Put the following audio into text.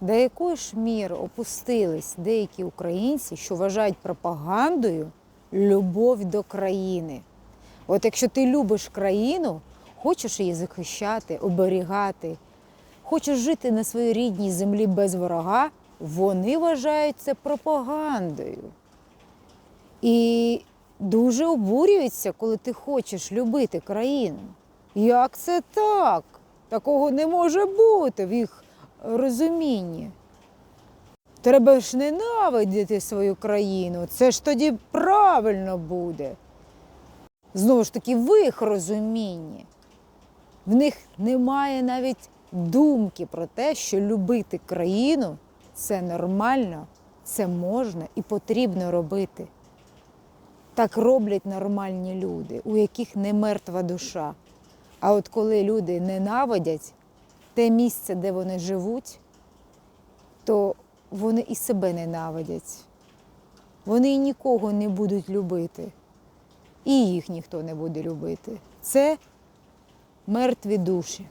До якої ж міри опустились деякі українці, що вважають пропагандою любов до країни. От якщо ти любиш країну, хочеш її захищати, оберігати, хочеш жити на своїй рідній землі без ворога, вони вважають це пропагандою. І дуже обурюються, коли ти хочеш любити країну. Як це так? Такого не може бути в їх розумінні. Треба ж ненавидіти свою країну. Це ж тоді правильно буде. Знову ж таки, в їх розумінні. В них немає навіть думки про те, що любити країну це нормально, це можна і потрібно робити. Так роблять нормальні люди, у яких не мертва душа. А от коли люди ненавидять те місце, де вони живуть, то вони і себе ненавидять. Вони і нікого не будуть любити. І їх ніхто не буде любити. Це мертві душі.